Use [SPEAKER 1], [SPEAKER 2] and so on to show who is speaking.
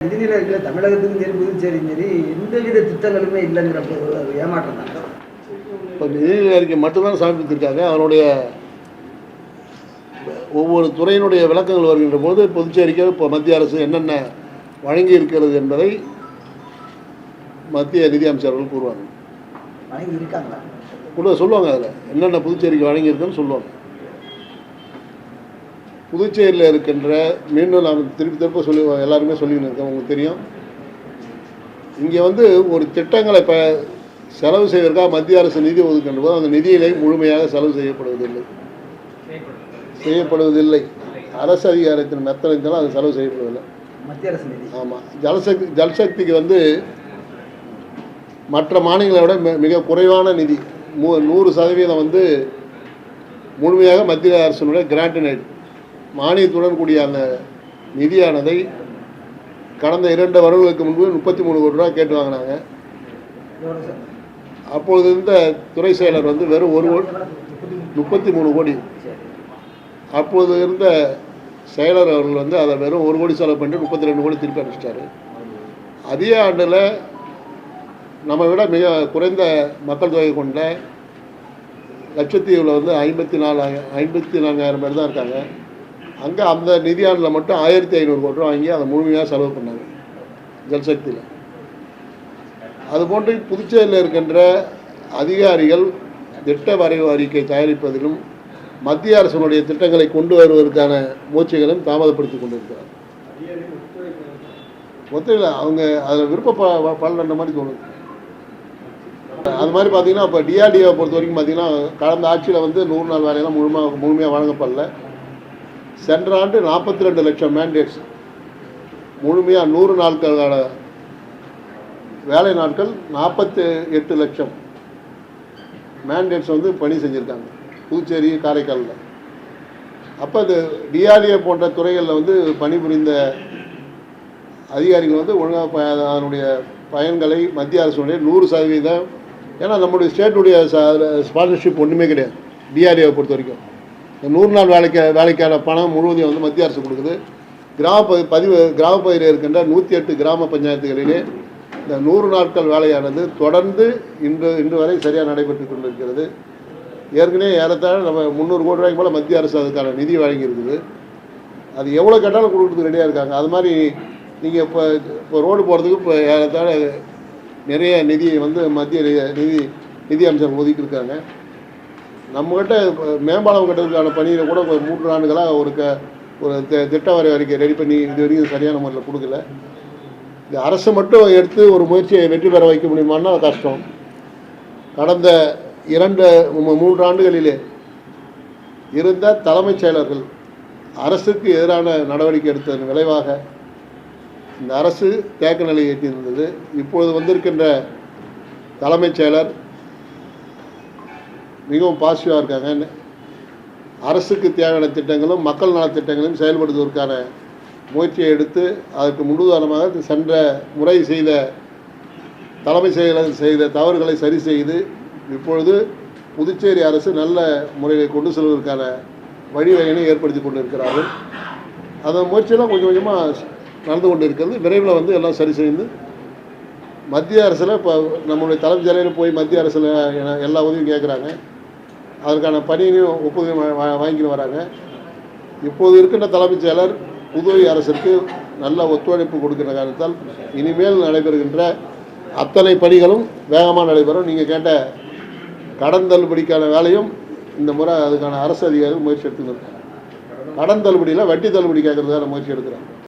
[SPEAKER 1] நிதிநிலையத்தில் தமிழகத்துக்கும் சரி புதுச்சேரியும் சரி எந்தவித திட்டங்களுமே இல்லைங்கிற ஒரு ஏமாற்றம் தான்.
[SPEAKER 2] இப்போ நிதிநிலை அறிக்கை மட்டும்தான் சமர்ப்பித்திருக்காங்க அதனுடைய ஒவ்வொரு துறையினுடைய விளக்கங்கள் வருகின்ற போது புதுச்சேரிக்கு இப்போ மத்திய அரசு என்னென்ன வழங்கி இருக்கிறது என்பதை மத்திய நிதி அமைச்சர்கள் கூறுவாங்க
[SPEAKER 1] வழங்கி இருக்காங்களா?
[SPEAKER 2] கூட சொல்லுவாங்க அதில். என்னென்ன புதுச்சேரிக்கு வழங்கியிருக்குன்னு சொல்லுவாங்க. புதுச்சேரியில் இருக்கின்ற மீண்டும் நான் திருப்பி திருப்ப சொல்லி எல்லாருமே சொல்லின்னு இருக்கேன் உங்களுக்கு தெரியும். இங்கே வந்து ஒரு திட்டங்களை ப செலவு செய்வதற்காக மத்திய அரசு நிதி ஒதுக்கின்ற போது அந்த நிதியிலே முழுமையாக செலவு செய்யப்படுவதில்லை. செய்யப்படுவதில்லை. அரசு அதிகாரத்தின் மெத்தனத்தினால் அது செலவு செய்யப்படுவதில்லை
[SPEAKER 1] மத்திய அரசு நிதி.
[SPEAKER 2] ஆமாம் ஜலசக்தி ஜல்சக்திக்கு வந்து மற்ற மாநிலங்களை விட மிக குறைவான நிதி. மூ நூறு சதவீதம் வந்து முழுமையாக மத்திய அரசினுடைய கிராண்டினைட் மானியத்துடன் கூடிய அந்த நிதியானதை கடந்த இரண்டு வருடங்களுக்கு முன்பு முப்பத்தி மூணு கோடி ரூபா கேட்டு வாங்கினாங்க. அப்பொழுது இருந்த துறை செயலர் வந்து வெறும் ஒரு கோடி முப்பத்தி மூணு கோடி.
[SPEAKER 1] அப்பொழுது
[SPEAKER 2] அப்போது இருந்த செயலர் அவர்கள் வந்து அதை வெறும் ஒரு கோடி செலவு பண்ணிட்டு முப்பத்தி ரெண்டு கோடி திருப்பி அனுப்பிச்சிட்டாரு. அதே ஆண்டில் நம்ம விட மிக குறைந்த மக்கள் தொகை கொண்ட லட்சத்தீவில் வந்து ஐம்பத்தி நாலு ஐம்பத்தி நான்காயிரம் பேர் தான் இருக்காங்க. அங்கே அந்த நிதியாண்டில் மட்டும் ஆயிரத்தி ஐநூறு கோடி ரூபா வாங்கி அதை முழுமையாக செலவு பண்ணாங்க. ஜல்சக்தியில் அதுபோன்று புதுச்சேரியில் இருக்கின்ற அதிகாரிகள் திட்ட வரைவு அறிக்கை தயாரிப்பதிலும் மத்திய அரசினுடைய திட்டங்களை கொண்டு வருவதற்கான முயற்சிகளும் தாமதப்படுத்தி கொண்டிருக்கிறார். ஒத்துழைல அவங்க அதில் விருப்ப பலன மாதிரி தோணுது. அது மாதிரி பார்த்தீங்கன்னா இப்போ டிஆர்டிஓ பொறுத்த வரைக்கும் பார்த்தீங்கன்னா கடந்த ஆட்சியில் வந்து நூறு நாள் வேலையெல்லாம் முழுமையாக முழுமையாக வழங்கப்படல. சென்ற ஆண்டு நாற்பத்தி ரெண்டு லட்சம் மேண்டேட்ஸ் முழுமையாக நூறு நாட்களோட வேலை நாட்கள் நாற்பத்தி எட்டு லட்சம் மேண்டேட்ஸ் வந்து பணி செஞ்சுருக்காங்க. புதுச்சேரி காரைக்காலில். அப்போ அது டிஆர்டிஏ போன்ற துறைகளில் வந்து பணிபுரிந்த அதிகாரிகள் வந்து ஒழுங்காக ப அதனுடைய பயன்களை மத்திய அரசுடைய நூறு சதவீதம். ஏன்னா நம்முடைய ஸ்டேட்டுடைய ஸ்பான்சர்ஷிப் ஒன்றுமே கிடையாது. டிஆர்டிஏவை பொறுத்த வரைக்கும். நூறு நாள் வேலைக்கு வேலைக்கான பணம் முழுவதையும் வந்து மத்திய அரசு கொடுக்குது. கிராம பகு பதிவு கிராம பகுதியில் இருக்கின்ற நூற்றி எட்டு கிராம பஞ்சாயத்துகளிலே இந்த நூறு நாட்கள் வேலையானது தொடர்ந்து இன்று இன்று வரை சரியாக நடைபெற்று கொண்டிருக்கிறது. ஏற்கனவே ஏறத்தாழ நம்ம முந்நூறு கோடி ரூபாய்க்கு போல் மத்திய அரசு அதுக்கான நிதி வழங்கியிருக்குது. அது எவ்வளோ கேட்டாலும் கொடுக்குறதுக்கு ரெடியாக இருக்காங்க. அது மாதிரி நீங்கள் இப்போ இப்போ ரோடு போகிறதுக்கு இப்போ ஏறத்தாழ நிறைய நிதியை வந்து மத்திய நிதி நிதி அமைச்சர் ஒதுக்கியிருக்காங்க. நம்மகிட்ட இப்போ மேம்பாலம் கட்டுறதுக்கான பணியில் கூட ஒரு மூன்று ஆண்டுகளாக ஒரு க ஒரு திட்ட வரை அறிக்கை ரெடி பண்ணி இது வரைக்கும் சரியான முறையில் கொடுக்கல. இந்த அரசு மட்டும் எடுத்து ஒரு முயற்சியை வெற்றி பெற வைக்க முடியுமான்னா கஷ்டம். கடந்த இரண்டு மூன்று ஆண்டுகளிலே இருந்த தலைமைச் செயலர்கள் அரசுக்கு எதிரான நடவடிக்கை எடுத்ததன் விளைவாக இந்த அரசு தேக்க நிலை எட்டியிருந்தது இப்பொழுது வந்திருக்கின்ற தலைமைச் செயலர் மிகவும் பாசிட்டிவாக இருக்காங்க. அரசுக்கு தேவையான திட்டங்களும் மக்கள் நலத்திட்டங்களையும் செயல்படுத்துவதற்கான முயற்சியை எடுத்து அதற்கு முன்னுதாரணமாக சென்ற முறை செய்த தலைமை செயலர் செய்த தவறுகளை சரி செய்து இப்பொழுது புதுச்சேரி அரசு நல்ல முறையில் கொண்டு செல்வதற்கான வழிவகையினை ஏற்படுத்தி கொண்டிருக்கிறார்கள். அந்த முயற்சியெல்லாம் கொஞ்சம் கொஞ்சமாக நடந்து கொண்டு இருக்கிறது விரைவில் வந்து எல்லாம் சரி செய்து மத்திய அரசில் இப்போ நம்மளுடைய தலைமை செயலர் போய் மத்திய அரசில் எல்லா உதவியும் கேட்குறாங்க. அதற்கான பணியையும் ஒப்புதல் வாங்கிட்டு வாங்கின்னு வராங்க. இப்போது இருக்கின்ற தலைமைச் செயலர் புதுவை அரசிற்கு நல்ல ஒத்துழைப்பு கொடுக்கின்ற காரணத்தால் இனிமேல் நடைபெறுகின்ற அத்தனை பணிகளும் வேகமாக நடைபெறும். நீங்கள் கேட்ட கடன் தள்ளுபடிக்கான வேலையும் இந்த முறை அதுக்கான அரசு அதிகாரிகள் முயற்சி எடுத்துக்கிறோம் கடன் தள்ளுபடியில் வட்டி தள்ளுபடி கேட்கறதுக்கான முயற்சி எடுக்கிறாங்க.